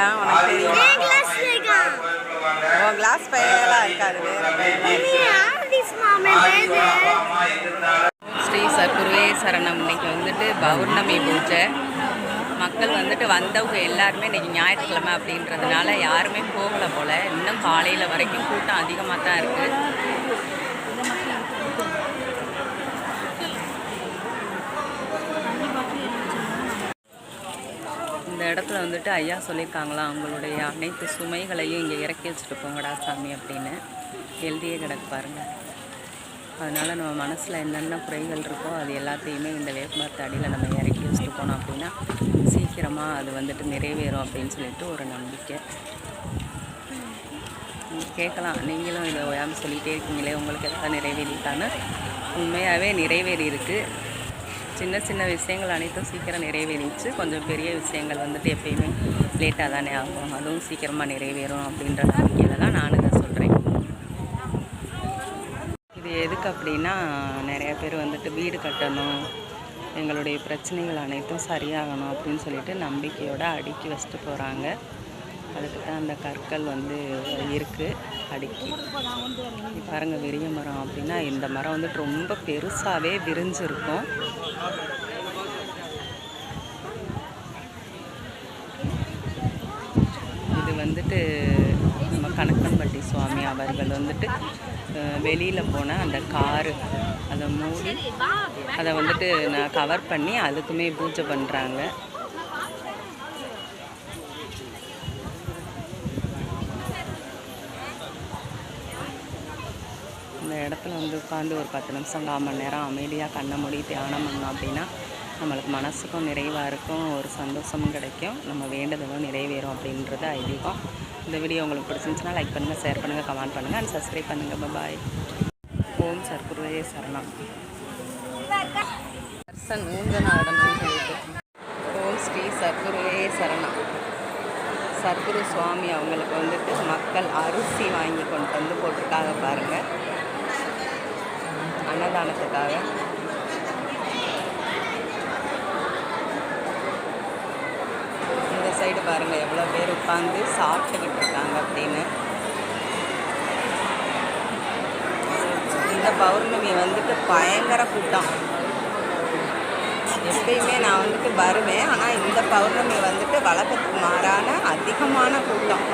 ஏன் உனக்கு தெரியும். கிளாஸ் மாமே பேரு ஸ்ரீ சர்க்குருவே சரணம். இன்னைக்கு வந்துட்டு பௌர்ணமி பூஜை. மக்கள் வந்துட்டு வந்தவங்க எல்லாருமே இன்னைக்கு ஞாயிற்றுக்கிழமை அப்படின்றதுனால யாருமே போகலை போல. இன்னும் காலையில் வரைக்கும் கூட்டம் அதிகமாக தான் இருக்குது இந்த இடத்துல வந்துட்டு ஐயா சொல்லியிருக்காங்களா அவங்களுடைய அனைத்து சுமைகளையும் இங்கே இறக்கி வச்சுட்டு போங்கடா சாமி அப்படின்னு எழுதியே கிடக்கு பாருங்கள் அதனால் நம்ம மனசில் என்னென்ன குறைகள் இருக்கோ அது எல்லாத்தையுமே இந்த வேப்பமரத்து அடியில் நம்ம இறக்கி வச்சுட்டு போனோம் அப்படின்னா சீக்கிரமாக அது வந்துட்டு நிறைவேறும் அப்படின்னு சொல்லிட்டு ஒரு நம்பிக்கை. கேட்கலாம். நீங்களும் இதை ஓயாமல் சொல்லிகிட்டே இருக்கீங்களே உங்களுக்கு எதாவது நிறைவேறிட்டான்னு உண்மையாகவே நிறைவேறி இருக்குது சின்ன சின்ன விஷயங்கள் அனைத்தும் சீக்கிரம் நிறைவேறிச்சு. கொஞ்சம் பெரிய விஷயங்கள் வந்துட்டு எப்பயுமே லேட்டாக தானே ஆகும். அதுவும் சீக்கிரமாக நிறைவேறும் அப்படின்ற நம்பிக்கையில் தான் நான் இதை சொல்கிறேன் இது எதுக்கு அப்படின்னா நிறைய பேர் வந்துட்டு வீடு கட்டணும் எங்களுடைய பிரச்சனைகள் அனைத்தும் சரியாகணும் அப்படின்னு சொல்லிட்டு நம்பிக்கையோடு அடுக்கி வச்சுட்டு போகிறாங்க அதுக்கு தான் அந்த கற்கள் வந்து இருக்குது அடுக்கி. பாருங்கள் விரிய மரம் அப்படின்னா இந்த மரம் வந்துட்டு ரொம்ப பெருசாகவே விரிஞ்சிருக்கும் இது வந்துட்டு நம்ம கணக்கன்பட்டி சுவாமி அவர்கள் வந்துட்டு வெளியில் போன அந்த காரு அதை மூடி அதை வந்துட்டு நான் கவர் பண்ணி அதுக்குமே பூஜை பண்ணுறாங்க இந்த இடத்துல வந்து உட்காந்து ஒரு பத்து நிமிஷம் கால் மணி நேரம் அமைதியாக கண்ணை மூடி தியானம் பண்ணோம் அப்படின்னா நம்மளுக்கு மனசுக்கும் நிறைவாக இருக்கும் ஒரு சந்தோஷமும் கிடைக்கும். நம்ம வேண்டதெல்லாம் நிறைவேறும் அப்படின்றது ஐதீகம். இந்த வீடியோ உங்களுக்கு பிடிச்சிருந்துச்சுன்னா லைக் பண்ணுங்கள் ஷேர் பண்ணுங்கள் கமெண்ட் பண்ணுங்கள் அண்ட் சப்ஸ்கிரைப் பண்ணுங்கள் பாய் ஓம் சர்க்குருவே சரணம். தர்சன் ஊஞ்சநாடனம் சொல்லிட்டு. ஓம் ஸ்ரீ சர்க்குருவே சரணம். சர்க்குரு சுவாமி அவங்களுக்கு வந்துட்டு மக்கள் அரிசி வாங்கி கொண்டு வந்து போட்டிருக்காங்க பாருங்கள் அன்னதானத்துக்காக இந்த சைடு பாருங்கள் எவ்வளோ பேர் உட்காந்து சாப்பிட்டுக்கிட்டு இருக்காங்க அப்படின்னு. இந்த பௌர்ணமி வந்துட்டு பயங்கர கூட்டம். எப்பயுமே நான் வந்துட்டு வருவேன் ஆனால் இந்த பௌர்ணமி வந்துட்டு வழக்கத்துக்கு மாறான அதிகமான கூட்டம்.